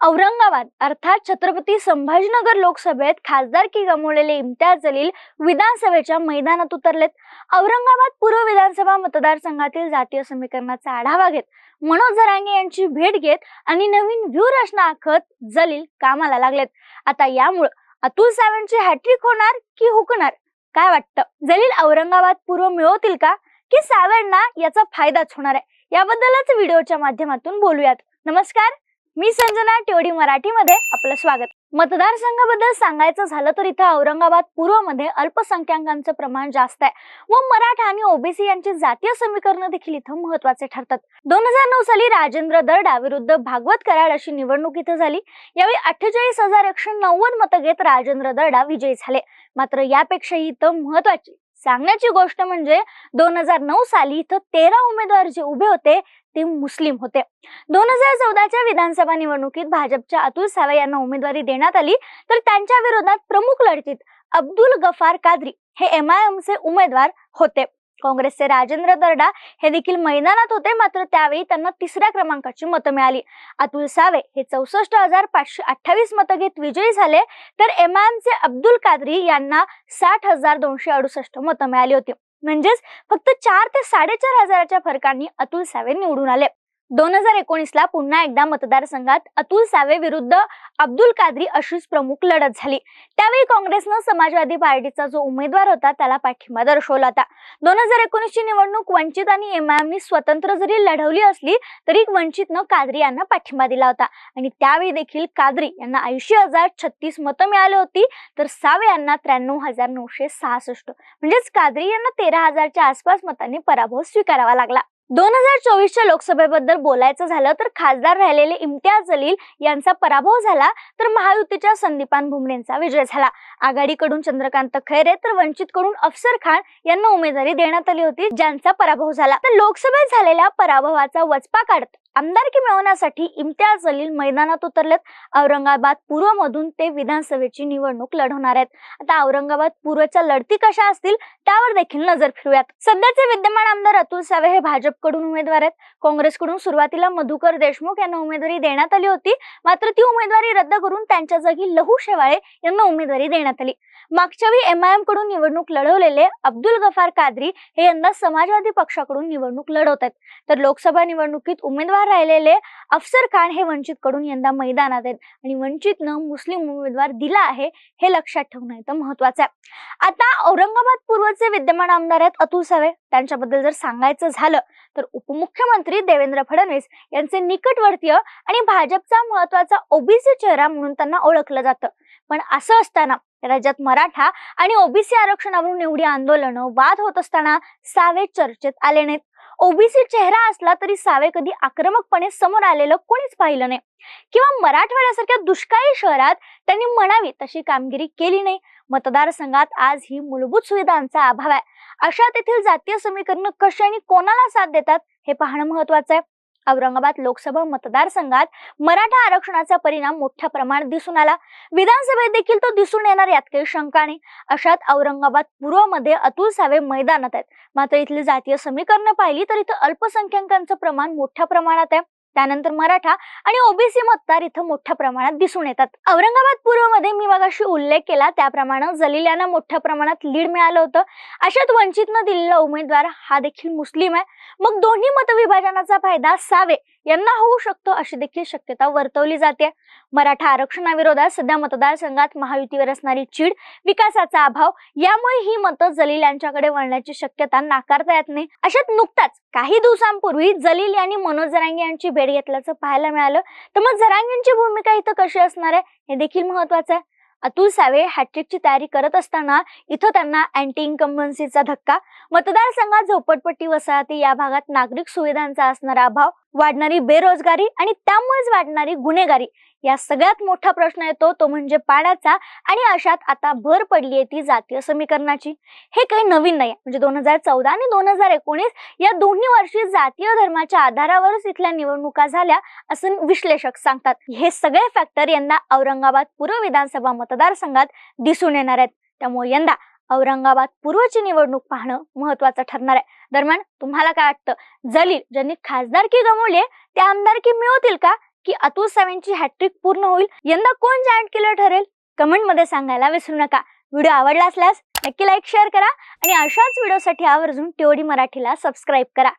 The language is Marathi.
औरंगाबाद अर्थात छत्रपती संभाजीनगर लोकसभेत खासदारकी गमावलेले इम्तियाज जलील विधानसभेच्या मैदानात उतरलेत. औरंगाबाद पूर्व विधानसभा मतदारसंघातील जातीय समीकरणाचा आढावा घेत मनोज जरांगे यांची भेट घेत आणि नवीन व्यूहरचना आखत जलील कामाला लागलेत. आता यामुळं अतुल सावेंची हॅट्रिक होणार की हुकणार? काय वाटतं? जलील औरंगाबाद पूर्व मिळवतील का? की सावेंना याचा फायदाच होणार आहे? याबद्दलच व्हिडिओच्या माध्यमातून बोलूयात. नमस्कार. मी संजना टिवडी मराठीमध्ये आपलं स्वागत. मतदारसंघाबद्दल सांगायचं झालं तर इथं औरंगाबाद पूर्वमध्ये अल्पसंख्याकांचं प्रमाण जास्त आहे व मराठा आणि ओबीसी यांची जातीय समीकरण देखील इथं महत्त्वाचे ठरतात. दोन हजार नऊ साली राजेंद्र दर्डा विरुद्ध भागवत कराड अशी निवडणूक इथं झाली. यावेळी अठ्ठेचाळीस हजार एकशे नव्वद मतं घेत राजेंद्र दर्डा विजयी झाले. मात्र यापेक्षाही इथं महत्वाची सांगण्याची गोष्ट म्हणजे दोन हजार नऊ साली इथं तेरा उमेदवार जे उभे होते ते मुस्लिम होते. दोन हजार चौदाच्या विधानसभा निवडणुकीत भाजपच्या अतुल सावे यांना उमेदवारी देण्यात आली तर त्यांच्या विरोधात प्रमुख लढतीत अब्दुल गफार कादरी हे एम आय एमचे उमेदवार होते. काँग्रेसचे राजेंद्र दर्डा हे देखील मैदानात होते. मात्र त्यावेळी त्यांना तिसऱ्या क्रमांकाची मतं मिळाली. अतुल सावे हे चौसष्ट हजार पाचशे अठ्ठावीस मतं घेत विजयी झाले. तर एम आय अब्दुल कादरी यांना साठ हजार दोनशे अडुसष्ट मतं मिळाली होती. म्हणजेच फक्त चार ते साडेचार हजाराच्या फरकांनी अतुल सावे निवडून आले. दोन हजार एकोणीस ला पुन्हा एकदा मतदारसंघात अतुल सावे विरुद्ध अब्दुल कादरी अशीच प्रमुख लढत झाली. त्यावेळी काँग्रेसनं समाजवादी पार्टीचा जो उमेदवार होता त्याला पाठिंबा दर्शवला होता. दोन हजार एकोणीसची निवडणूक वंचित आणि एमआयएमनी स्वतंत्र जरी लढवली असली तरी वंचितनं कादरी यांना पाठिंबा दिला होता. आणि त्यावेळी देखील कादरी यांना ऐंशी हजार छत्तीस मतं मिळाली होती तर सावे यांना त्र्याण्णव हजार नऊशे सहासष्ट. म्हणजेच कादरी यांना तेरा हजारच्या आसपास मतांनी पराभव स्वीकारावा लागला. दोन हजार चोवीसच्या लोकसभेबद्दल बोलायचं झालं तर खासदार राहिलेले इम्तियाज जलील यांचा पराभव झाला तर महायुतीच्या संदीपान भुमरेंचा विजय झाला. आघाडीकडून चंद्रकांत खैरे तर वंचितकडून अफसर खान यांना उमेदवारी देण्यात आली होती ज्यांचा पराभव झाला. तर लोकसभेत झालेल्या पराभवाचा वचपा काढत. आमदारकी मिळवण्यासाठी इम्तियाज जलील मैदानात उतरलेत. औरंगाबाद पूर्व मधून ते विधानसभेची निवडणूक लढवणार आहेत. आता औरंगाबाद पूर्वच्या लढती कशा असतील त्यावर देखील नजर फिरूयात सध्याचे विद्यमान आमदार अतुल सावे हे भाजपकडून उमेदवार आहेत. काँग्रेसकडून सुरुवातीला मधुकर देशमुख यांना उमेदवारी देण्यात आली होती. मात्र ती उमेदवारी रद्द करून त्यांच्या जागी लहू शेवाळे यांना उमेदवारी देण्यात आली. मागच्या वेळी एमआयएमकडून निवडणूक लढवलेले अब्दुल गफार कादरी हे यंदा समाजवादी पक्षाकडून निवडणूक लढवत आहेत. तर लोकसभा निवडणुकीत उमेदवार राहिलेले अफसर खान हे वंचित कडून यंदा मैदानात आहेत. आणि वंचितनं मुस्लिम उमेदवार दिला आहे हे लक्षात ठेवणं इथं महत्वाचं आहे. आता औरंगाबाद पूर्वचे विद्यमान आमदार आहेत अतुल सावे. त्यांच्याबद्दल जर सांगायचं झालं तर उपमुख्यमंत्री देवेंद्र फडणवीस यांचे निकटवर्तीय आणि भाजपचा महत्त्वाचा ओबीसी चेहरा म्हणून त्यांना ओळखलं जातं. पण असं असताना राज्यात मराठा आणि ओबीसी आरक्षणावरून एवढी आंदोलनं वाद होत असताना सावे चर्चेत आले नाहीत. ओबीसी चेहरा असला तरी सावे कधी आक्रमकपणे समोर आलेलं कोणीच पाहिलं नाही. किंवा मराठवाड्यासारख्या दुष्काळी शहरात त्यांनी म्हणावी तशी कामगिरी केली नाही. मतदारसंघात आज ही मूलभूत सुविधांचा अभाव आहे. अशा तेथील जातीय समीकरण कशी आणि कोणाला साथ देतात हे पाहणं महत्वाचं आहे. औरंगाबाद लोकसभा मतदारसंघात मराठा आरक्षणाचा परिणाम मोठ्या प्रमाणात दिसून आला. विधानसभेत देखील तो दिसून येणार यात काही शंका नाही. अशात औरंगाबाद पूर्वमध्ये अतुल सावे मैदानात आहेत. मात्र इथली जातीय समीकरणं पाहिली तर इथं अल्पसंख्याकांचं प्रमाण मोठ्या प्रमाणात आहे. त्यानंतर मराठा आणि ओबीसी मतदार इथं मोठ्या प्रमाणात दिसून येतात. औरंगाबाद पूर्वमध्ये मी मगाशी उल्लेख केला त्याप्रमाणे जलील यांना मोठ्या प्रमाणात लीड मिळालं होतं. अशात वंचितनं दिलेला उमेदवार हा देखील मुस्लिम आहे. मग दोन्ही मतविभाजनाचा फायदा सावे यांना होऊ शकतो अशी देखील शक्यता वर्तवली जाते. मराठा आरक्षणाविरोधात सध्या मतदारसंघात महायुतीवर असणारी चीड विकासाचा अभाव यामुळे ही मतं जलील यांच्याकडे वळण्याची शक्यता नाकारता येत नाही. अशात नुकताच काही दिवसांपूर्वी जलील यांनी मनोज जरांगे यांची भेट घेतल्याचं पाहायला मिळालं. तर मग जरांगेंची भूमिका इथं कशी असणार आहे हे देखील महत्वाचं आहे. अतुल सावे हॅट्रिकची तयारी करत असताना इथं त्यांना अँटी इन्कम्बन्सीचा धक्का. मतदारसंघात झोपडपट्टी वसाहती या भागात नागरिक सुविधांचा असणारा अभाव वाढणारी बेरोजगारी आणि त्यामुळेच वाढणारी गुन्हेगारी. या सगळ्यात मोठा प्रश्न येतो तो म्हणजे पाण्याचा आणि अशात आता भर पडली आहे ती जातीय समीकरणाची. हे काही नवीन नाही म्हणजे दोन हजार चौदा आणि दोन हजार एकोणीस या दोन्ही वर्षी जातीय धर्माच्या आधारावरच इथल्या निवडणुका झाल्या असं विश्लेषक सांगतात. हे सगळे फॅक्टर यंदा औरंगाबाद पूर्व विधानसभा मतदारसंघात दिसून येणार आहेत. त्यामुळे यंदा औरंगाबाद पूर्वची निवडणूक पाहणं महत्वाचं ठरणार आहे. दरम्यान तुम्हाला काय वाटतं? जलील ज्यांनी खासदारकी गमावली त्या आमदारकी मिळवतील का? की अतुल सावेंची हॅट्रिक पूर्ण होईल? यंदा कोण जायंट किलर ठरेल? कमेंटमध्ये सांगायला विसरू नका. व्हिडिओ आवडला असल्यास नक्की लाईक शेअर करा आणि अशाच व्हिडिओसाठी आवर्जून टिओडी मराठीला सबस्क्राईब करा.